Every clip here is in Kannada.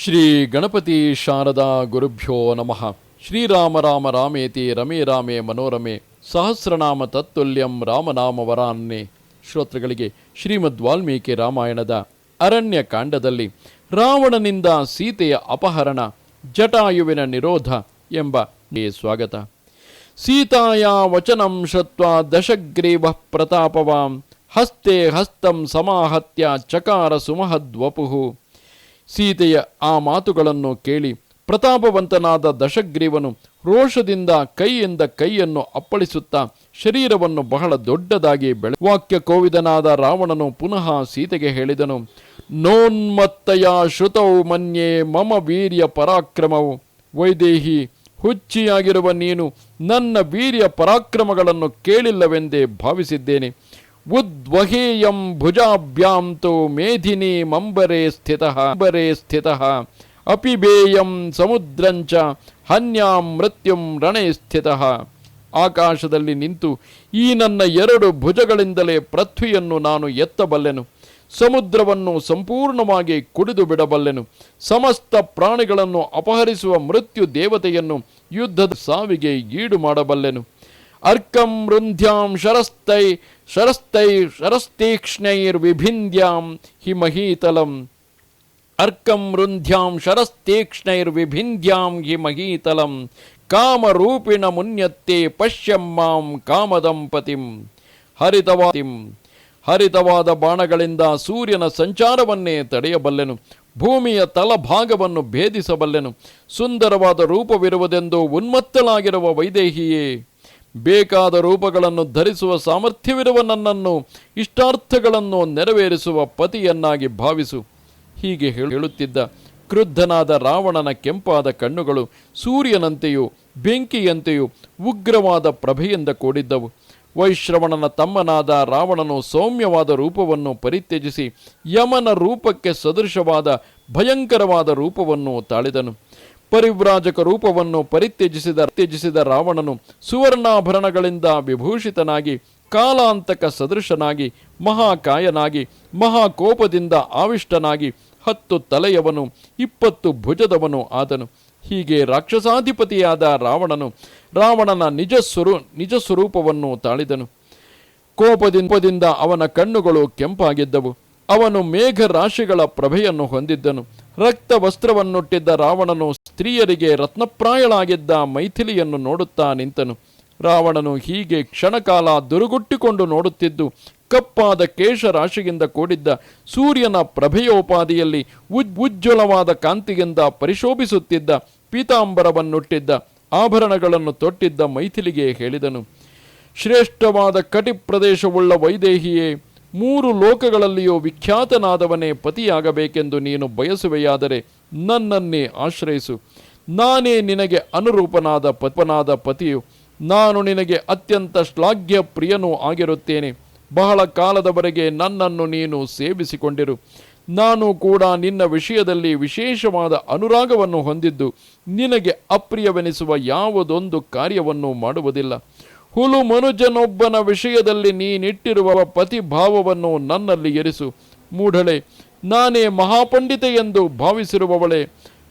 ಶ್ರೀ ಗಣಪತಿ ಶಾರದಾ ಗುರುಭ್ಯೋ ನಮಃ. ಶ್ರೀರಾಮ ರಾಮ ರಾಮೇತಿ ರಮೇ ರಾಮೇ ಮನೋರಮೆ ಸಹಸ್ರನಾಮ ತತ್ತುಲ್ಯಂ ರಾಮನಾಮ ವರಾನ್ನೇ. ಶ್ರೋತೃಗಳಿಗೆ ಶ್ರೀಮದ್ ವಾಲ್ಮೀಕಿ ರಾಮಾಯಣದ ಅರಣ್ಯ ಕಾಂಡದಲ್ಲಿ ರಾವಣನಿಂದ ಸೀತೆಯ ಅಪಹರಣ, ಜಟಾಯುವಿನ ನಿರೋಧ ಎಂಬ ಸ್ವಾಗತ. ಸೀತಾಯ ವಚನಂ ಶತ್ವ ದಶಗ್ರೀವ ಪ್ರತಾಪವಾಂ ಹಸ್ತೆ ಹಸ್ತಂ ಸಮಾಹತ್ಯ ಚಕಾರ ಸುಮಹದ್ವಪುಹು ಸೀತೆಯ ಆ ಮಾತುಗಳನ್ನು ಕೇಳಿ ಪ್ರತಾಪವಂತನಾದ ದಶಗ್ರೀವನು ರೋಷದಿಂದ ಕೈಯಿಂದ ಕೈಯನ್ನು ಅಪ್ಪಳಿಸುತ್ತಾ ಶರೀರವನ್ನು ಬಹಳ ದೊಡ್ಡದಾಗಿ ಬೆಳೆ ವಾಕ್ಯ ಕೋವಿದನಾದ ರಾವಣನು ಪುನಃ ಸೀತೆಗೆ ಹೇಳಿದನು, ನೋನ್ಮತ್ತಯ ಶ್ರುತೌ ಮನ್ಯೆ ಮಮ ವೀರ್ಯ ಪರಾಕ್ರಮವು. ವೈದೇಹಿ, ಹುಚ್ಚಿಯಾಗಿರುವ ನೀನು ನನ್ನ ವೀರ್ಯ ಪರಾಕ್ರಮಗಳನ್ನು ಕೇಳಿಲ್ಲವೆಂದೇ ಭಾವಿಸಿದ್ದೇನೆ. ಉದ್ವಹೇಯಂ ಭುಜಾಭ್ಯಾಂ ತು ಮೇಧಿನಿ ಮಂಬರೆ ಸ್ಥಿತಃ ಅಂಬರೆ ಸ್ಥಿತಃ. ಅಪಿಬೇಯಂ ಸಮುದ್ರಂಚ ಹನ್ಯಾಂ ಮೃತ್ಯುಂ ರಣೆ ಸ್ಥಿತಃ. ಆಕಾಶದಲ್ಲಿ ನಿಂತು ಈ ನನ್ನ ಎರಡು ಭುಜಗಳಿಂದಲೇ ಪೃಥ್ವಿಯನ್ನು ನಾನು ಎತ್ತಬಲ್ಲೆನು. ಸಮುದ್ರವನ್ನು ಸಂಪೂರ್ಣವಾಗಿ ಕುಡಿದು ಬಿಡಬಲ್ಲೆನು. ಸಮಸ್ತ ಪ್ರಾಣಿಗಳನ್ನು ಅಪಹರಿಸುವ ಮೃತ್ಯು ದೇವತೆಯನ್ನು ಯುದ್ಧದ ಸಾವಿಗೆ ಈಡು ಮಾಡಬಲ್ಲೆನು. ಅರ್ಕಂ ವೃಂಧ್ಯಾಂ ಶರಸ್ತೈ ಶರಸ್ತೈ ಶರಸ್ತೀಕ್ಷ್ಣೈರ್ವಿಭಿಂದ್ಯಾಂ ಹಿಮಹೀತಲಂ ಅರ್ಕಂ ವೃಂಧ್ಯಾಂ ಶರಸ್ತೀಕ್ಷ್ಣೈರ್ವಿಭಿಂದ್ಯಾಂ ಹಿ ಮಹೀತಲಂ ಕಾಮರೂಪಿಣ ಮುನ್ಯತ್ತೆ ಪಶ್ಯಂ ಮಾಂ ಕಾಮದಂಪತಿಂ ಹರಿತವಾತಿಂ ಹರಿತವಾದ ಬಾಣಗಳಿಂದ ಸೂರ್ಯನ ಸಂಚಾರವನ್ನೇ ತಡೆಯಬಲ್ಲೆನು। ಭೂಮಿಯ ತಲಭಾಗವನ್ನು ಭೇದಿಸಬಲ್ಲೆನು। ಸುಂದರವಾದ ರೂಪವಿರುವುದೆಂದು ಉನ್ಮತ್ತಲಾಗಿರುವ ವೈದೇಹಿಯೇ ಬೇಕಾದ ರೂಪಗಳನ್ನು ಧರಿಸುವ ಸಾಮರ್ಥ್ಯವಿರುವ ನನ್ನನ್ನು ಇಷ್ಟಾರ್ಥಗಳನ್ನು ನೆರವೇರಿಸುವ ಪತಿಯನ್ನಾಗಿ ಭಾವಿಸು. ಹೀಗೆ ಹೇಳುತ್ತಿದ್ದ ಕ್ರುದ್ಧನಾದ ರಾವಣನ ಕೆಂಪಾದ ಕಣ್ಣುಗಳು ಸೂರ್ಯನಂತೆಯೂ ಬೆಂಕಿಯಂತೆಯೂ ಉಗ್ರವಾದ ಪ್ರಭೆಯಿಂದ ಕೂಡಿದ್ದವು. ವೈಶ್ರವಣನ ತಮ್ಮನಾದ ರಾವಣನು ಸೌಮ್ಯವಾದ ರೂಪವನ್ನು ಪರಿತ್ಯಜಿಸಿ ಯಮನ ರೂಪಕ್ಕೆ ಸದೃಶವಾದ ಭಯಂಕರವಾದ ರೂಪವನ್ನು ತಾಳಿದನು. ಪರಿವ್ರಾಜಕ ರೂಪವನ್ನು ಪರಿತ್ಯಜಿಸಿದ, ತ್ಯಜಿಸಿದ ರಾವಣನು ಸುವರ್ಣಾಭರಣಗಳಿಂದ ವಿಭೂಷಿತನಾಗಿ, ಕಾಲಾಂತಕ ಸದೃಶನಾಗಿ, ಮಹಾಕಾಯನಾಗಿ, ಮಹಾಕೋಪದಿಂದ ಆವಿಷ್ಟನಾಗಿ ಹತ್ತು ತಲೆಯವನು, ಇಪ್ಪತ್ತು ಭುಜದವನು ಆದನು. ಹೀಗೆ ರಾಕ್ಷಸಾಧಿಪತಿಯಾದ ರಾವಣನು ರಾವಣನ ನಿಜ ಸ್ವರೂ, ನಿಜ ಸ್ವರೂಪವನ್ನು ತಾಳಿದನು. ಕೋಪದಿಂದ ಅವನ ಕಣ್ಣುಗಳು ಕೆಂಪಾಗಿದ್ದವು. ಅವನು ಮೇಘ ರಾಶಿಗಳ ಪ್ರಭೆಯನ್ನು ಹೊಂದಿದ್ದನು. ರಕ್ತ ವಸ್ತ್ರವನ್ನುಟ್ಟಿದ್ದ ರಾವಣನು ಸ್ತ್ರೀಯರಿಗೆ ರತ್ನಪ್ರಾಯಳಾಗಿದ್ದ ಮೈಥಿಲಿಯನ್ನು ನೋಡುತ್ತಾ ನಿಂತನು. ರಾವಣನು ಹೀಗೆ ಕ್ಷಣಕಾಲ ದುರುಗುಟ್ಟಿಕೊಂಡು ನೋಡುತ್ತಿದ್ದು, ಕಪ್ಪಾದ ಕೇಶರಾಶಿಯಿಂದ ಕೂಡಿದ್ದ ಸೂರ್ಯನ ಪ್ರಭೆಯೋಪಾದಿಯಲ್ಲಿ ಉಜ್ ಉಜ್ವಲವಾದ ಕಾಂತಿಯಿಂದ ಪರಿಶೋಭಿಸುತ್ತಿದ್ದ ಪೀತಾಂಬರವನ್ನುಟ್ಟಿದ್ದ ಆಭರಣಗಳನ್ನು ತೊಟ್ಟಿದ್ದ ಮೈಥಿಲಿಗೆ ಹೇಳಿದನು, ಶ್ರೇಷ್ಠವಾದ ಕಟಿ ಪ್ರದೇಶವುಳ್ಳ ವೈದೇಹಿಯೇ ಮೂರು ಲೋಕಗಳಲ್ಲಿಯೂ ವಿಖ್ಯಾತನಾದವನೇ ಪತಿಯಾಗಬೇಕೆಂದು ನೀನು ಬಯಸುವೆಯಾದರೆ ನನ್ನನ್ನೇ ಆಶ್ರಯಿಸು. ನಾನೇ ನಿನಗೆ ಅನುರೂಪನಾದ ಪತ್ಪನಾದ ಪತಿಯು. ನಾನು ನಿನಗೆ ಅತ್ಯಂತ ಶ್ಲಾಘ್ಯ ಪ್ರಿಯನೂ ಆಗಿರುತ್ತೇನೆ. ಬಹಳ ಕಾಲದವರೆಗೆ ನನ್ನನ್ನು ನೀನು ಸೇವಿಸಿಕೊಂಡಿರು. ನಾನು ಕೂಡ ನಿನ್ನ ವಿಷಯದಲ್ಲಿ ವಿಶೇಷವಾದ ಅನುರಾಗವನ್ನು ಹೊಂದಿದ್ದು ನಿನಗೆ ಅಪ್ರಿಯವೆನಿಸುವ ಯಾವುದೊಂದು ಕಾರ್ಯವನ್ನು ಮಾಡುವುದಿಲ್ಲ. ಹುಲು ಮನುಜನೊಬ್ಬನ ವಿಷಯದಲ್ಲಿ ನೀನಿಟ್ಟಿರುವ ಪತಿಭಾವವನ್ನು ನನ್ನಲ್ಲಿ ಎರಿಸು. ಮೂಢಳೆ, ನಾನೇ ಮಹಾಪಂಡಿತ ಎಂದು ಭಾವಿಸಿರುವವಳೆ.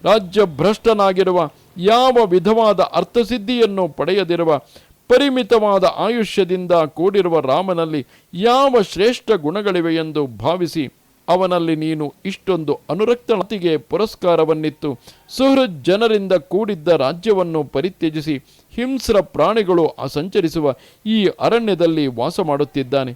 ರಾಜ್ಯ ಭ್ರಷ್ಟನಾಗಿರುವ ಯಾವ ವಿಧವಾದ ಅರ್ಥಸಿದ್ಧಿಯನ್ನು ಪಡೆಯದಿರುವ, ಪರಿಮಿತವಾದ ಆಯುಷ್ಯದಿಂದ ಕೂಡಿರುವ ರಾಮನಲ್ಲಿ ಯಾವ ಶ್ರೇಷ್ಠ ಗುಣಗಳಿವೆ ಎಂದು ಭಾವಿಸಿ, ಅವನಲ್ಲಿ ನೀನು ಇಷ್ಟೊಂದು ಅನುರಕ್ತನತಿಗೆ ಪುರಸ್ಕಾರವನ್ನಿತ್ತು. ಸುಹೃದ್ ಜನರಿಂದ ಕೂಡಿದ್ದ ರಾಜ್ಯವನ್ನು ಪರಿತ್ಯಜಿಸಿ ಹಿಂಸ್ರ ಪ್ರಾಣಿಗಳು ಸಂಚರಿಸುವ ಈ ಅರಣ್ಯದಲ್ಲಿ ವಾಸ ಮಾಡುತ್ತಿದ್ದಾನೆ.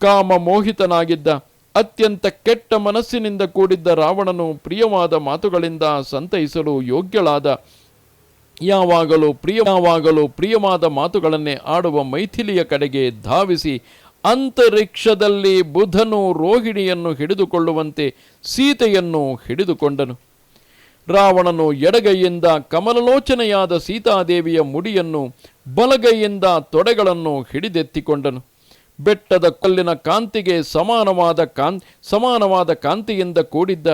ಕಾಮ ಮೋಹಿತನಾಗಿದ್ದ ಅತ್ಯಂತ ಕೆಟ್ಟ ಮನಸ್ಸಿನಿಂದ ಕೂಡಿದ್ದ ರಾವಣನು ಪ್ರಿಯವಾದ ಮಾತುಗಳಿಂದ ಸಂತೈಸಲು ಯೋಗ್ಯಳಾದ, ಯಾವಾಗಲೂ ಪ್ರಿಯವಾಗಲೂ ಪ್ರಿಯವಾದ ಮಾತುಗಳನ್ನೇ ಆಡುವ ಮೈಥಿಲಿಯ ಕಡೆಗೆ ಧಾವಿಸಿ, ಅಂತರಿಕ್ಷದಲ್ಲಿ ಬುಧನು ರೋಹಿಣಿಯನ್ನು ಹಿಡಿದುಕೊಳ್ಳುವಂತೆ ಸೀತೆಯನ್ನು ಹಿಡಿದುಕೊಂಡನು. ರಾವಣನು ಎಡಗೈಯಿಂದ ಕಮಲಲೋಚನೆಯಾದ ಸೀತಾದೇವಿಯ ಮುಡಿಯನ್ನು ಬಲಗೈಯಿಂದ ತೊಡೆಗಳನ್ನು ಹಿಡಿದೆತ್ತಿಕೊಂಡನು. ಬೆಟ್ಟದ ಕಲ್ಲಿನ ಕಾಂತಿಗೆ ಸಮಾನವಾದ ಕಾನ್ ಸಮಾನವಾದ ಕಾಂತಿಯಿಂದ ಕೂಡಿದ್ದ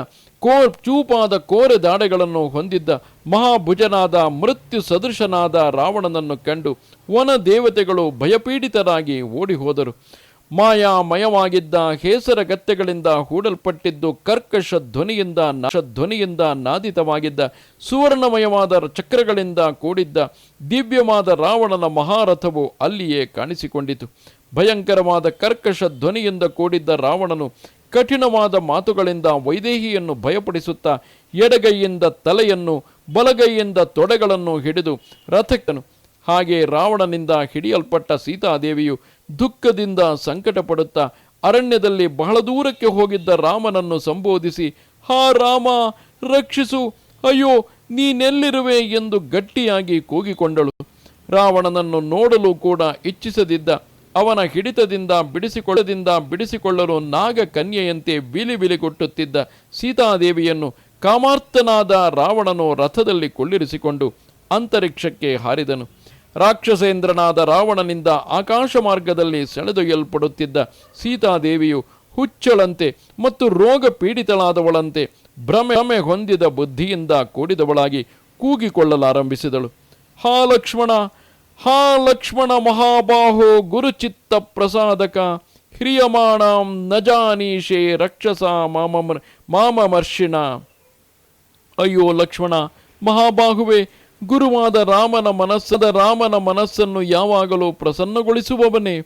ಕೋ, ಚೂಪಾದ ಕೋರೆ ದಾಡೆಗಳನ್ನು ಹೊಂದಿದ್ದ ಮಹಾಭುಜನಾದ ಮೃತ್ಯು ಸದೃಶನಾದ ರಾವಣನನ್ನು ಕಂಡು ವನ ದೇವತೆಗಳು ಭಯಪೀಡಿತರಾಗಿ ಓಡಿ ಹೋದರು ಮಾಯಾಮಯವಾಗಿದ್ದ ಹೇಸರಗತ್ತೆಗಳಿಂದ ಹೂಡಲ್ಪಟ್ಟಿದ್ದು ಕರ್ಕಶ ಧ್ವನಿಯಿಂದ ಧ್ವನಿಯಿಂದ ನಾದಿತವಾಗಿದ್ದ ಸುವರ್ಣಮಯವಾದ ಚಕ್ರಗಳಿಂದ ಕೂಡಿದ್ದ ದಿವ್ಯವಾದ ರಾವಣನ ಮಹಾರಥವು ಅಲ್ಲಿಯೇ ಕಾಣಿಸಿಕೊಂಡಿತು. ಭಯಂಕರವಾದ ಕರ್ಕಶ ಧ್ವನಿಯಿಂದ ಕೂಡಿದ್ದ ರಾವಣನು ಕಠಿಣವಾದ ಮಾತುಗಳಿಂದ ವೈದೇಹಿಯನ್ನು ಭಯಪಡಿಸುತ್ತಾ ಎಡಗೈಯಿಂದ ತಲೆಯನ್ನು, ಬಲಗೈಯಿಂದ ತೊಡೆಗಳನ್ನು ಹಿಡಿದು ರಥಕ್ಕನು ಹಾಗೆ ರಾವಣನಿಂದ ಹಿಡಿಯಲ್ಪಟ್ಟ ಸೀತಾದೇವಿಯು ದುಃಖದಿಂದ ಸಂಕಟ ಪಡುತ್ತಾ ಅರಣ್ಯದಲ್ಲಿ ಬಹಳ ದೂರಕ್ಕೆ ಹೋಗಿದ್ದ ರಾಮನನ್ನು ಸಂಬೋಧಿಸಿ, ಹಾ ರಾಮ, ರಕ್ಷಿಸು, ಅಯ್ಯೋ, ನೀನೆಲ್ಲಿರುವೆ? ಎಂದು ಗಟ್ಟಿಯಾಗಿ ಕೂಗಿಕೊಂಡಳು. ರಾವಣನನ್ನು ನೋಡಲು ಕೂಡ ಇಚ್ಛಿಸದಿದ್ದ, ಅವನ ಹಿಡಿತದಿಂದ ಬಿಡಿಸಿಕೊಳ್ಳದಿಂದ ಬಿಡಿಸಿಕೊಳ್ಳಲು ನಾಗ ಕನ್ಯೆಯಂತೆ ಬಿಲಿ ಕೊಟ್ಟುತ್ತಿದ್ದ ಸೀತಾದೇವಿಯನ್ನು ಕಾಮಾರ್ತನಾದ ರಾವಣನು ರಥದಲ್ಲಿ ಕೊಳ್ಳಿರಿಸಿಕೊಂಡು ಅಂತರಿಕ್ಷಕ್ಕೆ ಹಾರಿದನು. ರಾಕ್ಷಸೇಂದ್ರನಾದ ರಾವಣನಿಂದ ಆಕಾಶ ಮಾರ್ಗದಲ್ಲಿ ಸೆಳೆದೊಯ್ಯಲ್ಪಡುತ್ತಿದ್ದ ಸೀತಾದೇವಿಯು ಹುಚ್ಚಳಂತೆ ಮತ್ತು ರೋಗ ಪೀಡಿತಳಾದವಳಂತೆ ಭ್ರಮೆ ಹೊಂದಿದ ಬುದ್ಧಿಯಿಂದ ಕೂಡಿದವಳಾಗಿ ಕೂಗಿಕೊಳ್ಳಲಾರಂಭಿಸಿದಳು. ಹಾ ಲಕ್ಷ್ಮಣ ಹಾ ಲಕ್ಷ್ಮಣ ಮಹಾಬಾಹೋ ಗುರುಚಿತ್ತ ಪ್ರಸಾದಕ, ಹಿರಿಯಮಾಣಾಂ ನಜಾನೀಶೆ ರಕ್ಷಸ ಮಾಮ ಮಾಮಮರ್ಷಿಣ ಅಯ್ಯೋ ಲಕ್ಷ್ಮಣ, ಮಹಾಬಾಹುವೆ ಗುರುವಾದ ರಾಮನ ಮನಸ್ಸದ ರಾಮನ ಮನಸ್ಸನ್ನು ಯಾವಾಗಲೂ ಪ್ರಸನ್ನಗೊಳಿಸುವವನೇ.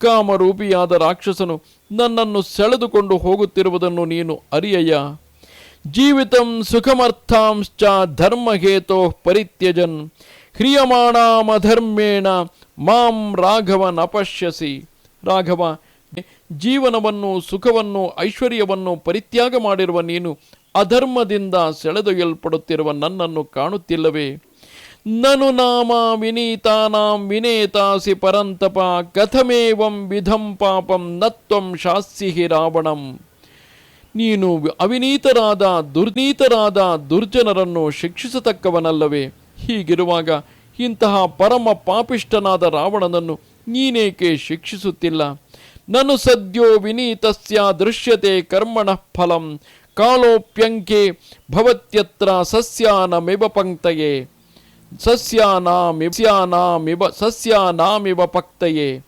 ಕಾಮರೂಪಿಯಾದ ರಾಕ್ಷಸನು ನನ್ನನ್ನು ಸೆಳೆದುಕೊಂಡು ಹೋಗುತ್ತಿರುವುದನ್ನು ನೀನು ಅರಿಯಯ್ಯ. ಜೀವಿತಂ ಸುಖಮರ್ಥಾಂಶ್ಚ ಧರ್ಮಹೇತೋ ಪರಿತ್ಯಜನ್. ಹ್ರಿಯಮಾಣಾಮಧರ್ಮೇಣ ಮಾಂ ರಾಘವನ್ ಅಪಶ್ಯಸಿ. ರಾಘವ, ಜೀವನವನ್ನು, ಸುಖವನ್ನು, ಐಶ್ವರ್ಯವನ್ನು ಪರಿತ್ಯಾಗ ಮಾಡಿರುವ ನೀನು ಅಧರ್ಮದಿಂದ ಸೆಳೆದೊಯ್ಯಲ್ಪಡುತ್ತಿರುವ ನನ್ನನ್ನು ಕಾಣುತ್ತಿಲ್ಲವೇ? ನನು ನಾಮ ವಿನೀತಾನಾಂ ವಿನೇತಾಸಿ ಪರಂತಪ ಕಥಮೇವಂ ವಿಧಂ ಪಾಪಂ ನತ್ವಂ ಹಿ ರಾವಣಂ. ನೀನು ಅವಿನೀತರಾದ, ದುರ್ನೀತರಾದ, ದುರ್ಜನರನ್ನು ಶಿಕ್ಷಿಸತಕ್ಕವನಲ್ಲವೇ. ಹೀಗಿರುವಾಗ ಇಂತಹ ಪರಮ ಪಾಪಿಷ್ಠನಾದ ರಾವಣನನ್ನು ನೀನೇಕೆ ಶಿಕ್ಷಿಸುತ್ತಿಲ್ಲ? ನನು ಸದ್ಯೋ ವಿನೀತಸ್ಯ ದೃಶ್ಯತೆ ಕರ್ಮಣ ಫಲಂ. ಕಾಲೋಪ್ಯಂಕೆ ಭವತ್ಯತ್ರ ಸಸ್ಯಾನಮಿವ ಪಂಕ್ತಯೇ. ಸಸ್ಯಾನಾಮಿವ ಸಸ್ಯಾನಾಮಿವ ಪಕ್ತಯೇ.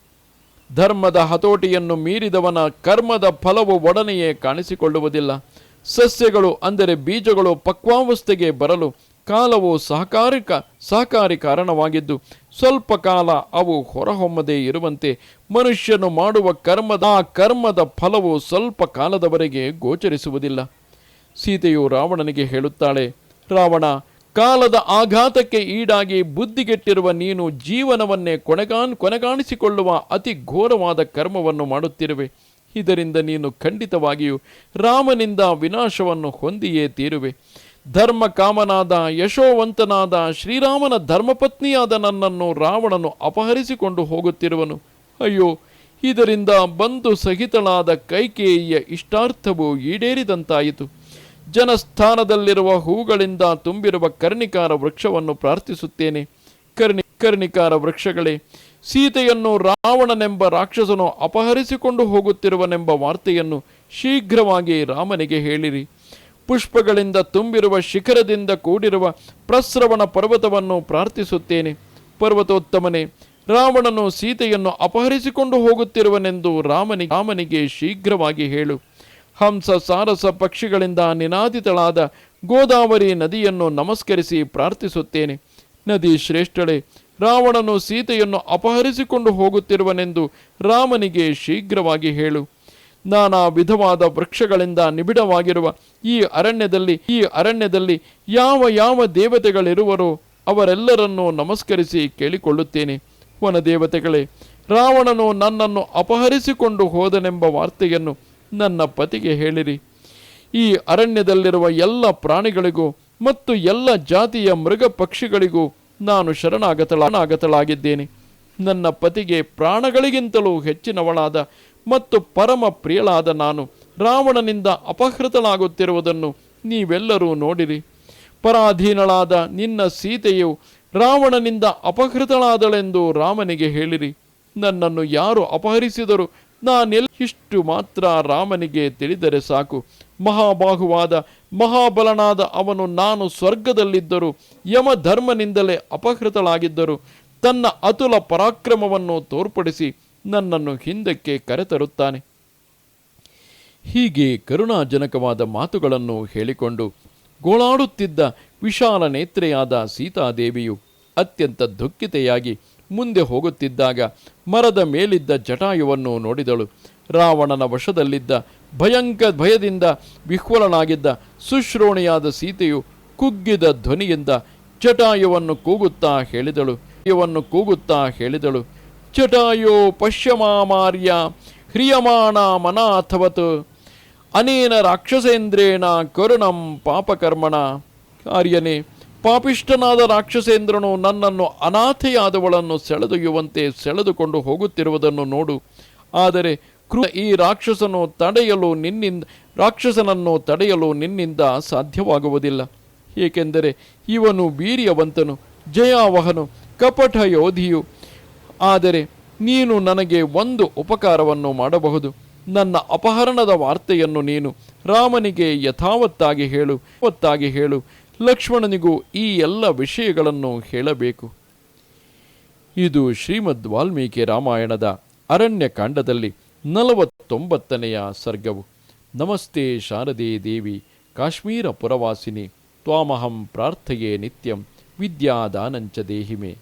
ಧರ್ಮದ ಹತೋಟಿಯನ್ನು ಮೀರಿದವನ ಕರ್ಮದ ಫಲವು ಒಡನೆಯೇ ಕಾಣಿಸಿಕೊಳ್ಳುವುದಿಲ್ಲ. ಸಸ್ಯಗಳು ಅಂದರೆ ಬೀಜಗಳು ಪಕ್ವಾವಸ್ಥೆಗೆ ಬರಲು ಕಾಲವು ಸಹಕಾರಿಕ ಸಹಕಾರಿ ಕಾರಣವಾಗಿದ್ದು, ಸ್ವಲ್ಪ ಕಾಲ ಅವು ಹೊರಹೊಮ್ಮದೇ ಇರುವಂತೆ ಮನುಷ್ಯನು ಮಾಡುವ ಕರ್ಮದ ಕರ್ಮದ ಫಲವು ಸ್ವಲ್ಪ ಕಾಲದವರೆಗೆ ಗೋಚರಿಸುವುದಿಲ್ಲ. ಸೀತೆಯು ರಾವಣನಿಗೆ ಹೇಳುತ್ತಾಳೆ, ರಾವಣ ಕಾಲದ ಆಘಾತಕ್ಕೆ ಈಡಾಗಿ ಬುದ್ಧಿಗೆಟ್ಟಿರುವ ನೀನು ಜೀವನವನ್ನೇ ಕೊನೆಗಾನ್ ಕೊನೆಗಾಣಿಸಿಕೊಳ್ಳುವ ಅತಿ ಘೋರವಾದ ಕರ್ಮವನ್ನು ಮಾಡುತ್ತಿರುವೆ. ಇದರಿಂದ ನೀನು ಖಂಡಿತವಾಗಿಯೂ ರಾಮನಿಂದ ವಿನಾಶವನ್ನು ಹೊಂದಿಯೇ ತೀರುವೆ. ಧರ್ಮ ಕಾಮನಾದ ಯಶೋವಂತನಾದ, ಶ್ರೀರಾಮನ ಧರ್ಮಪತ್ನಿಯಾದ ನನ್ನನ್ನು ರಾವಣನು ಅಪಹರಿಸಿಕೊಂಡು ಹೋಗುತ್ತಿರುವನು. ಅಯ್ಯೋ, ಇದರಿಂದ ಬಂದು ಸಹಿತಳಾದ ಕೈಕೇಯಿಯ ಇಷ್ಟಾರ್ಥವು ಈಡೇರಿದಂತಾಯಿತು. ಜನಸ್ಥಾನದಲ್ಲಿರುವ ಹೂಗಳಿಂದ ತುಂಬಿರುವ ಕರ್ಣಿಕಾರ ವೃಕ್ಷವನ್ನು ಪ್ರಾರ್ಥಿಸುತ್ತೇನೆ. ಕರ್ಣಿ, ಕರ್ಣಿಕಾರ ವೃಕ್ಷಗಳೇ, ಸೀತೆಯನ್ನು ರಾವಣನೆಂಬ ರಾಕ್ಷಸನು ಅಪಹರಿಸಿಕೊಂಡು ಹೋಗುತ್ತಿರುವನೆಂಬ ವಾರ್ತೆಯನ್ನು ಶೀಘ್ರವಾಗಿ ರಾಮನಿಗೆ ಹೇಳಿರಿ. ಪುಷ್ಪಗಳಿಂದ ತುಂಬಿರುವ ಶಿಖರದಿಂದ ಕೂಡಿರುವ ಪ್ರಸ್ರವಣ ಪರ್ವತವನ್ನು ಪ್ರಾರ್ಥಿಸುತ್ತೇನೆ. ಪರ್ವತೋತ್ತಮನೇ, ರಾವಣನು ಸೀತೆಯನ್ನು ಅಪಹರಿಸಿಕೊಂಡು ಹೋಗುತ್ತಿರುವನೆಂದು ರಾಮನಿ, ರಾಮನಿಗೆ ಶೀಘ್ರವಾಗಿ ಹೇಳು. ಹಂಸ ಸಾರಸ ಪಕ್ಷಿಗಳಿಂದ ನಿನಾದಿತಳಾದ ಗೋದಾವರಿ ನದಿಯನ್ನು ನಮಸ್ಕರಿಸಿ ಪ್ರಾರ್ಥಿಸುತ್ತೇನೆ. ನದಿ ಶ್ರೇಷ್ಠಳೆ, ರಾವಣನು ಸೀತೆಯನ್ನು ಅಪಹರಿಸಿಕೊಂಡು ಹೋಗುತ್ತಿರುವನೆಂದು ರಾಮನಿಗೆ ಶೀಘ್ರವಾಗಿ ಹೇಳು. ನಾನಾ ವಿಧವಾದ ವೃಕ್ಷಗಳಿಂದ ನಿಬಿಡವಾಗಿರುವ ಈ ಅರಣ್ಯದಲ್ಲಿ ಈ ಅರಣ್ಯದಲ್ಲಿ ಯಾವ ಯಾವ ದೇವತೆಗಳಿರುವರೋ ಅವರೆಲ್ಲರನ್ನೂ ನಮಸ್ಕರಿಸಿ ಕೇಳಿಕೊಳ್ಳುತ್ತೇನೆ. ವನದೇವತೆಗಳೇ, ರಾವಣನು ನನ್ನನ್ನು ಅಪಹರಿಸಿಕೊಂಡು ಹೋದನೆಂಬ ವಾರ್ತೆಯನ್ನು ನನ್ನ ಪತಿಗೆ ಹೇಳಿರಿ. ಈ ಅರಣ್ಯದಲ್ಲಿರುವ ಎಲ್ಲ ಪ್ರಾಣಿಗಳಿಗೂ ಮತ್ತು ಎಲ್ಲ ಜಾತಿಯ ಮೃಗ ಪಕ್ಷಿಗಳಿಗೂ ನಾನು ಶರಣಾಗತಳಾಗತಳಾಗಿದ್ದೇನೆ. ನನ್ನ ಪತಿಗೆ ಪ್ರಾಣಗಳಿಗಿಂತಲೂ ಹೆಚ್ಚಿನವಳಾದ ಮತ್ತು ಪರಮ ಪ್ರಿಯಳಾದ ನಾನು ರಾವಣನಿಂದ ಅಪಹೃತಳಾಗುತ್ತಿರುವುದನ್ನು ನೀವೆಲ್ಲರೂ ನೋಡಿರಿ. ಪರಾಧೀನಳಾದ ನಿನ್ನ ಸೀತೆಯು ರಾವಣನಿಂದ ಅಪಹೃತಳಾದಳೆಂದು ರಾಮನಿಗೆ ಹೇಳಿರಿ. ನನ್ನನ್ನು ಯಾರು ಅಪಹರಿಸಿದರು ನಾನೆಲ್ಲ ಇಷ್ಟು ಮಾತ್ರ ರಾಮನಿಗೆ ತಿಳಿದರೆ ಸಾಕು. ಮಹಾಬಾಹುವಾದ, ಮಹಾಬಲನಾದ ಅವನು ನಾನು ಸ್ವರ್ಗದಲ್ಲಿದ್ದರು ಯಮಧರ್ಮನಿಂದಲೇ ಅಪಹೃತಳಾಗಿದ್ದರು ತನ್ನ ಅತುಲ ಪರಾಕ್ರಮವನ್ನು ತೋರ್ಪಡಿಸಿ ನನ್ನನ್ನು ಹಿಂದಕ್ಕೆ ಕರೆತರುತ್ತಾನೆ. ಹೀಗೆ ಕರುಣಾಜನಕವಾದ ಮಾತುಗಳನ್ನು ಹೇಳಿಕೊಂಡು ಗೋಳಾಡುತ್ತಿದ್ದ ವಿಶಾಲ ನೇತ್ರೆಯಾದ ಸೀತಾದೇವಿಯು ಅತ್ಯಂತ ದುಃಖಿತೆಯಾಗಿ ಮುಂದೆ ಹೋಗುತ್ತಿದ್ದಾಗ ಮರದ ಮೇಲಿದ್ದ ಜಟಾಯುವನ್ನು ನೋಡಿದಳು. ರಾವಣನ ವಶದಲ್ಲಿದ್ದ ಭಯಂಕ ಭಯದಿಂದ ವಿಹ್ವಲನಾಗಿದ್ದ ಸುಶ್ರೋಣಿಯಾದ ಸೀತೆಯು ಕುಗ್ಗಿದ ಧ್ವನಿಯಿಂದ ಜಟಾಯುವನ್ನು ಕೂಗುತ್ತಾ ಹೇಳಿದಳು. ಇವನ್ನು ಕೂಗುತ್ತಾ ಹೇಳಿದಳು. ಜಟಾಯೋ ಪಶ್ಯಮಾಮಾರ್ಯ ಹ್ರಿಯಮಾಣ ಮನಾಥವತ್ ಅನೇನ ರಾಕ್ಷಸೇಂದ್ರೇಣ ಕರುಣಂ ಪಾಪಕರ್ಮಣ. ಆರ್ಯನೇ ಪಾಪಿಷ್ಠನಾದ ರಾಕ್ಷಸೇಂದ್ರನು ನನ್ನನ್ನು ಅನಾಥೆಯಾದವಳನ್ನು ಸೆಳೆದೊಯ್ಯುವಂತೆ ಸೆಳೆದುಕೊಂಡು ಹೋಗುತ್ತಿರುವುದನ್ನು ನೋಡು. ಆದರೆ ಕೃ ಈ ರಾಕ್ಷಸನು ತಡೆಯಲು ನಿನ್ನಿಂದ, ರಾಕ್ಷಸನನ್ನು ತಡೆಯಲು ನಿನ್ನಿಂದ ಸಾಧ್ಯವಾಗುವುದಿಲ್ಲ. ಏಕೆಂದರೆ ಇವನು ವೀರ್ಯವಂತನು, ಜಯಾವಹನು, ಕಪಟ ಯೋಧಿಯು. ಆದರೆ ನೀನು ನನಗೆ ಒಂದು ಉಪಕಾರವನ್ನು ಮಾಡಬಹುದು. ನನ್ನ ಅಪಹರಣದ ವಾರ್ತೆಯನ್ನು ನೀನು ರಾಮನಿಗೆ ಯಥಾವತ್ತಾಗಿ ಹೇಳು ಯಥಾವತ್ತಾಗಿ ಹೇಳು. ಲಕ್ಷ್ಮಣನಿಗೂ ಈ ಎಲ್ಲ ವಿಷಯಗಳನ್ನು ಹೇಳಬೇಕು. ಇದು ಶ್ರೀಮದ್ ವಾಲ್ಮೀಕಿ ರಾಮಾಯಣದ ಅರಣ್ಯಕಾಂಡದಲ್ಲಿ ನಲವತ್ತೊಂಬತ್ತನೆಯ ಸರ್ಗವು. ನಮಸ್ತೆ ಶಾರದೆ ದೇವಿ, ಕಾಶ್ಮೀರ ಪುರವಾಸಿನಿ, ತ್ವಾಮಹಂ ಪ್ರಾರ್ಥಯೇ ನಿತ್ಯಂ, ವಿದ್ಯಾದಾನಂಚ ದೇಹಿಮೆ.